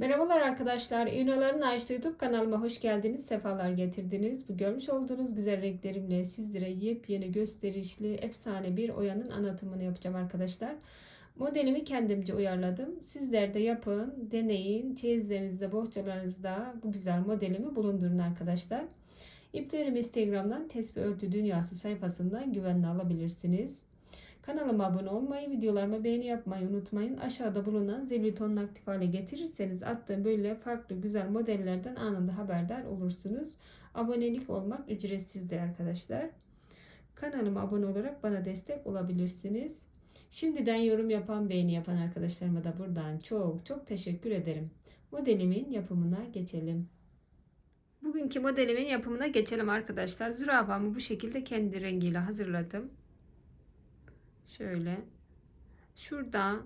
Merhabalar arkadaşlar. İğnelerin Ayşe YouTube kanalıma hoş geldiniz. Sefalar getirdiniz. Bu görmüş olduğunuz güzel renklerimle sizlere yepyeni gösterişli efsane bir oyanın anlatımını yapacağım arkadaşlar. Modelimi kendimce uyarladım. Sizler de yapın, deneyin. Çeyizlerinizde, bohçalarınızda bu güzel modelimi bulundurun arkadaşlar. İplerimi Instagram'dan Tesbih Örtü Dünyası sayfasından güvenle alabilirsiniz. Kanalıma abone olmayı, videolarıma beğeni yapmayı unutmayın. Aşağıda bulunan zil butonunu aktif hale getirirseniz attığım böyle farklı güzel modellerden anında haberdar olursunuz. Abonelik olmak ücretsizdir arkadaşlar. Kanalıma abone olarak bana destek olabilirsiniz. Şimdiden yorum yapan, beğeni yapan arkadaşlarıma da buradan çok çok teşekkür ederim. Modelimin yapımına geçelim. Bugünkü modelimin yapımına geçelim arkadaşlar. Zürafamı bu şekilde kendi rengiyle hazırladım. Şöyle. Şurada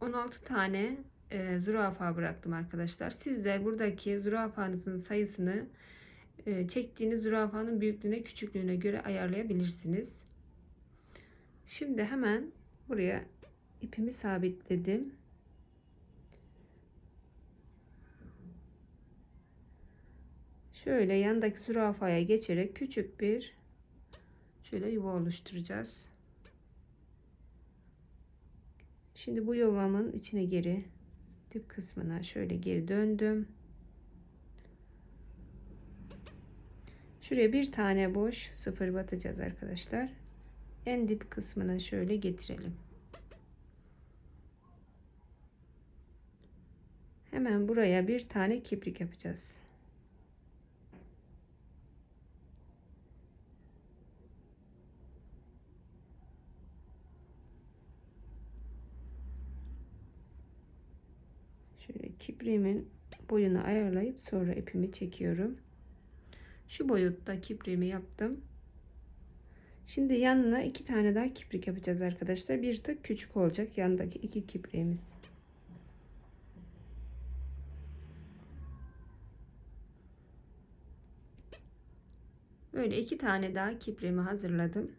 16 tane e, zürafa bıraktım arkadaşlar. Sizler buradaki zürafanızın sayısını e, çektiğiniz zürafanın büyüklüğüne küçüklüğüne göre ayarlayabilirsiniz. Şimdi hemen buraya ipimi sabitledim. Şöyle yandaki zürafaya geçerek küçük bir şöyle yuva oluşturacağız. Şimdi bu yuvamın içine geri dip kısmına şöyle geri döndüm. Şuraya bir tane boş sıfır batacağız arkadaşlar. En dip kısmına şöyle getirelim. Hemen buraya bir tane kiprik yapacağız. Şöyle kipriğimin boyunu ayarlayıp sonra ipimi çekiyorum. Şu boyutta kipriğimi yaptım. Şimdi yanına iki tane daha kiprik yapacağız arkadaşlar. Bir tık küçük olacak yandaki iki kipriğimiz. Böyle iki tane daha kipriğimi hazırladım.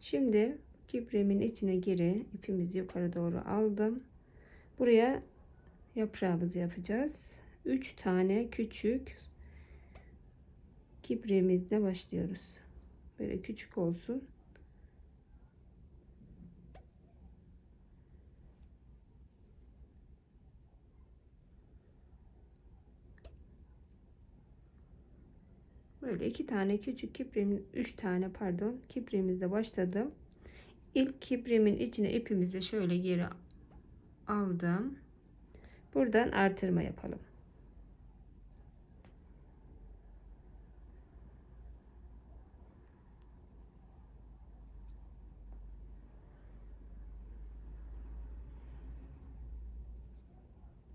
Şimdi kipriğimin içine geri ipimizi yukarı doğru aldım. Buraya yaprağımızı yapacağız. 3 tane küçük kibriğimizle başlıyoruz. Böyle küçük olsun. Böyle iki tane küçük kipriğim, üç tane pardon kipriğimizle başladım. İlk kipriğimin içine ipimizi şöyle geri aldım. Buradan artırma yapalım.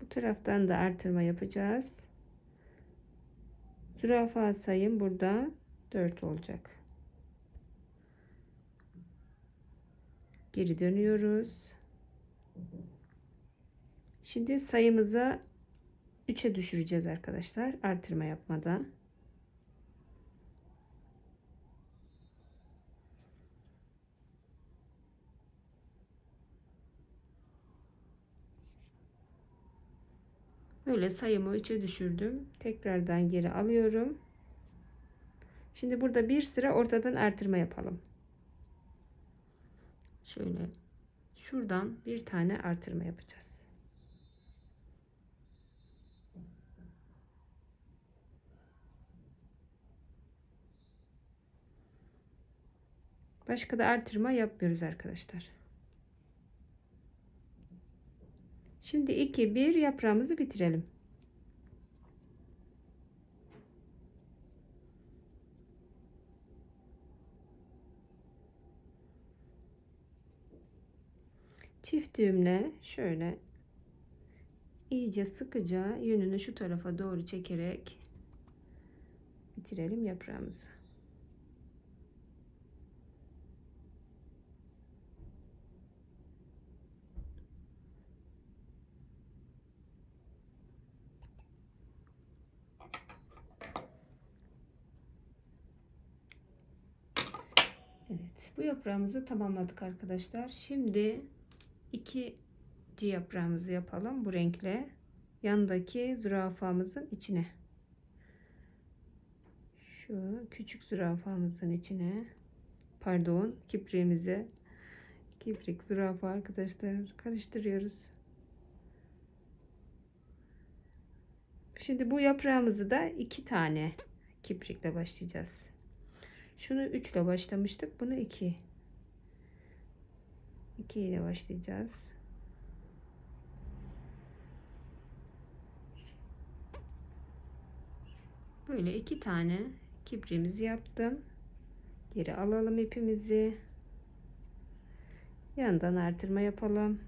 Bu taraftan da artırma yapacağız. Zürafa sayım burada 4 olacak. Geri dönüyoruz. Şimdi sayımıza 3'e düşüreceğiz arkadaşlar. Artırma yapmadan. Böyle sayımı 3'e düşürdüm. Tekrardan geri alıyorum. Şimdi burada bir sıra ortadan artırma yapalım. Şöyle şuradan bir tane artırma yapacağız. Başka da artırma yapmıyoruz arkadaşlar. Şimdi 2 1 yaprağımızı bitirelim. Çift düğümle şöyle iyice sıkıca yönünü şu tarafa doğru çekerek bitirelim yaprağımızı. Evet, bu yaprağımızı tamamladık arkadaşlar. Şimdi ikinci yaprağımızı yapalım bu renkle. yandaki zürafamızın içine. Şu küçük zürafamızın içine. Pardon, kipriğimize. Kiprik zürafa arkadaşlar karıştırıyoruz. Şimdi bu yaprağımızı da iki tane kiprikle başlayacağız. Şunu 3 ile başlamıştık. Bunu 2. 2 ile başlayacağız. Böyle iki tane kipriğimizi yaptım. Geri alalım ipimizi. Yandan artırma yapalım.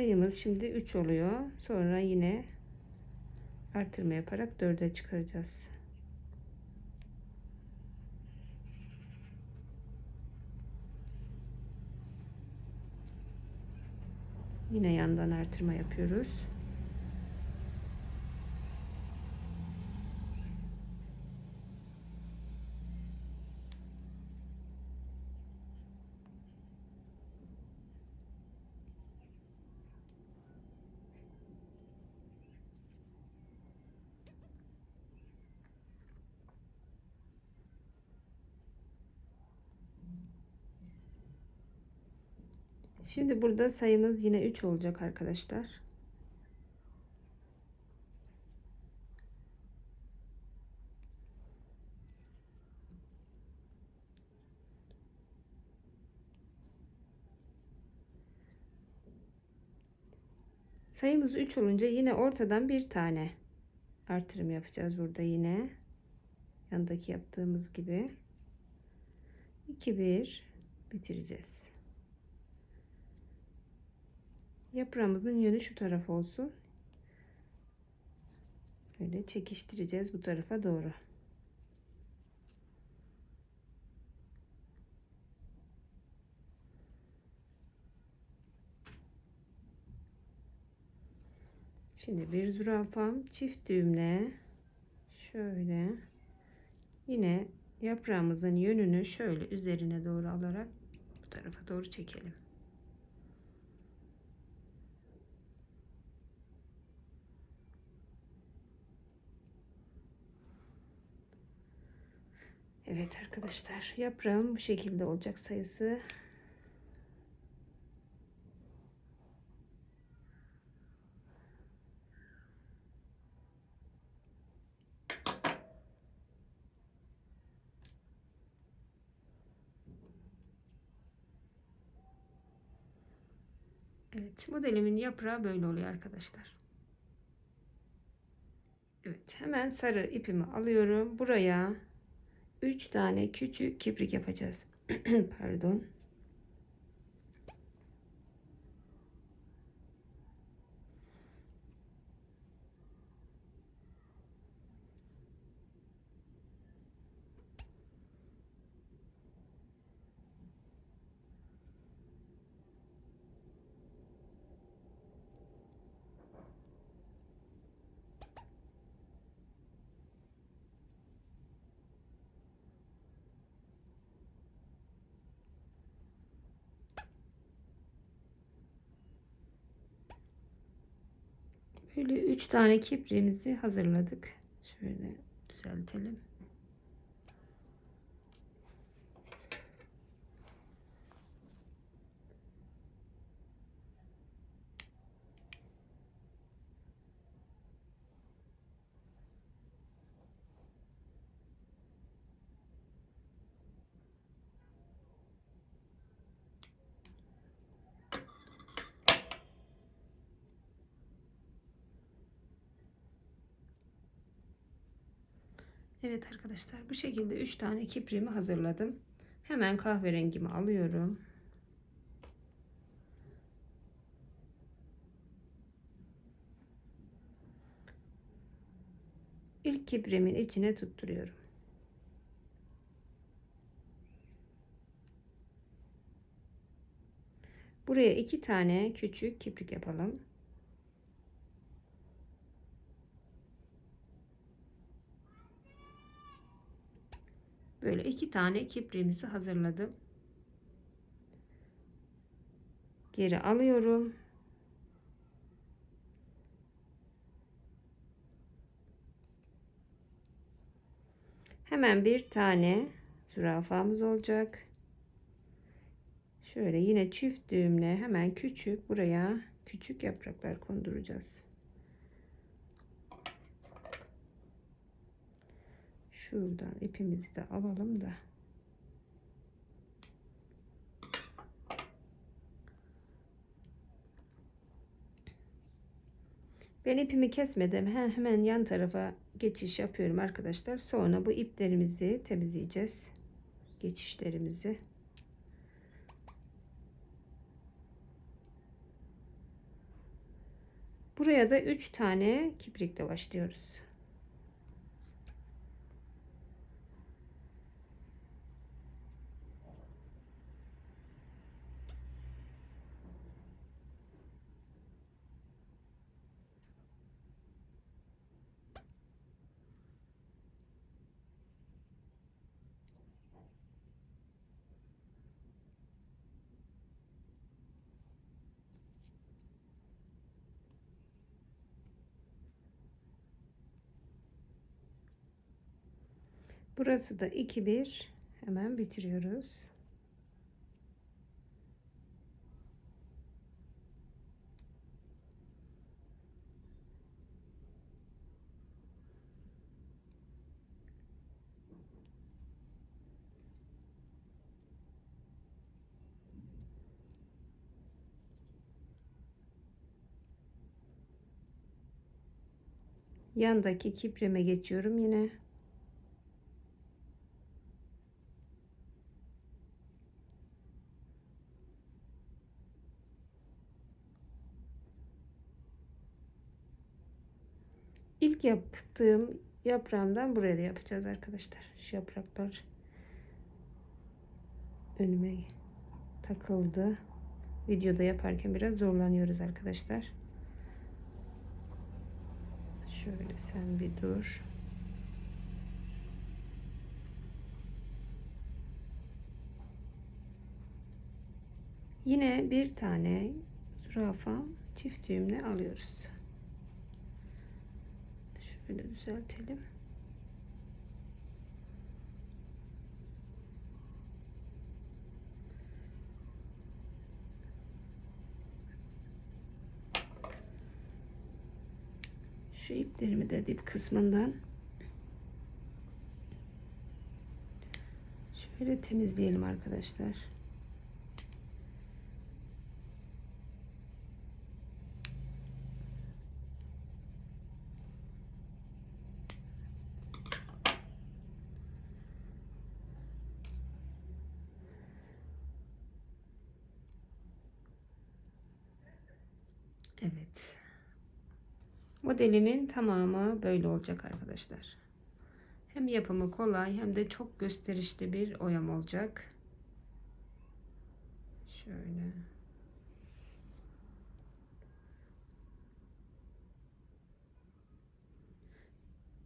Sayımız şimdi 3 oluyor. Sonra yine artırma yaparak 4'e çıkaracağız. Yine yandan artırma yapıyoruz. Şimdi burada sayımız yine 3 olacak arkadaşlar. Sayımız 3 olunca yine ortadan bir tane artırım yapacağız burada yine. Yandaki yaptığımız gibi. 2 1 bitireceğiz. Yaprağımızın yönü şu taraf olsun. Böyle çekiştireceğiz bu tarafa doğru. Şimdi bir zürafam çift düğümle şöyle yine yaprağımızın yönünü şöyle üzerine doğru alarak bu tarafa doğru çekelim. Evet arkadaşlar yaprağım bu şekilde olacak sayısı. Evet modelimin yaprağı böyle oluyor arkadaşlar. Evet hemen sarı ipimi alıyorum. Buraya 3 tane küçük kibrik yapacağız. Pardon. Böyle üç tane kibriğimizi hazırladık. Şöyle düzeltelim. Evet arkadaşlar bu şekilde 3 tane kipriğimi hazırladım. Hemen kahverengimi alıyorum. İlk kiprimin içine tutturuyorum. Buraya iki tane küçük kiprik yapalım. Böyle iki tane kipriğimizi hazırladım. Geri alıyorum. Hemen bir tane zürafamız olacak. Şöyle yine çift düğümle hemen küçük buraya küçük yapraklar konduracağız. Şuradan ipimizi de alalım da. Ben ipimi kesmedim. Hemen yan tarafa geçiş yapıyorum arkadaşlar. Sonra bu iplerimizi temizleyeceğiz. Geçişlerimizi. Buraya da 3 tane kiprikle başlıyoruz. Burası da 2 1 hemen bitiriyoruz. Yandaki kipreme geçiyorum yine. İlk yaptığım yaprağımdan buraya da yapacağız arkadaşlar. Şu yapraklar önüme takıldı. Videoda yaparken biraz zorlanıyoruz arkadaşlar. Şöyle sen bir dur. Yine bir tane zürafa çift düğümle alıyoruz. Şöyle düzeltelim. Şu iplerimi de dip kısmından şöyle temizleyelim arkadaşlar. Evet. Modelimin tamamı böyle olacak arkadaşlar. Hem yapımı kolay hem de çok gösterişli bir oyam olacak. Şöyle.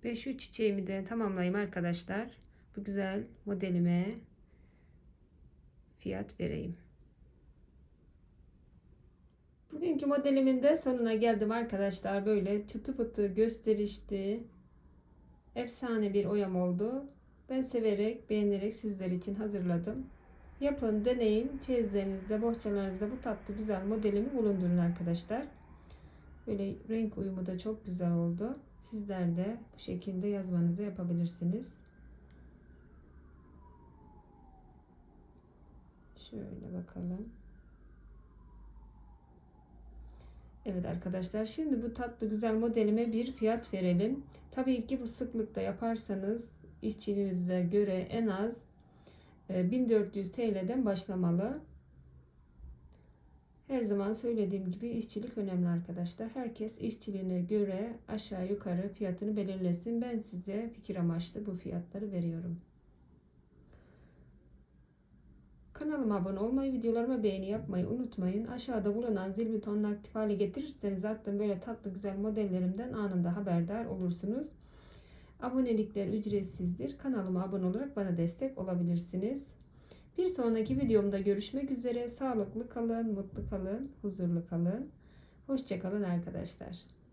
Ve şu çiçeğimi de tamamlayayım arkadaşlar. Bu güzel modelime fiyat vereyim. Bugünkü modelimin de sonuna geldim arkadaşlar. Böyle çıtı pıtı gösterişli efsane bir oyam oldu. Ben severek, beğenerek sizler için hazırladım. Yapın, deneyin. Çeyizlerinizde, bohçalarınızda bu tatlı güzel modelimi bulundurun arkadaşlar. Böyle renk uyumu da çok güzel oldu. Sizler de bu şekilde yazmanızı yapabilirsiniz. Şöyle bakalım. Evet arkadaşlar şimdi bu tatlı güzel modelime bir fiyat verelim. Tabii ki bu sıklıkta yaparsanız işçiliğinize göre en az 1400 TL'den başlamalı. Her zaman söylediğim gibi işçilik önemli arkadaşlar. Herkes işçiliğine göre aşağı yukarı fiyatını belirlesin. Ben size fikir amaçlı bu fiyatları veriyorum. Kanalıma abone olmayı, videolarıma beğeni yapmayı unutmayın. Aşağıda bulunan zil butonunu aktif hale getirirseniz zaten böyle tatlı güzel modellerimden anında haberdar olursunuz. Abonelikler ücretsizdir. Kanalıma abone olarak bana destek olabilirsiniz. Bir sonraki videomda görüşmek üzere. Sağlıklı kalın, mutlu kalın, huzurlu kalın. Hoşçakalın arkadaşlar.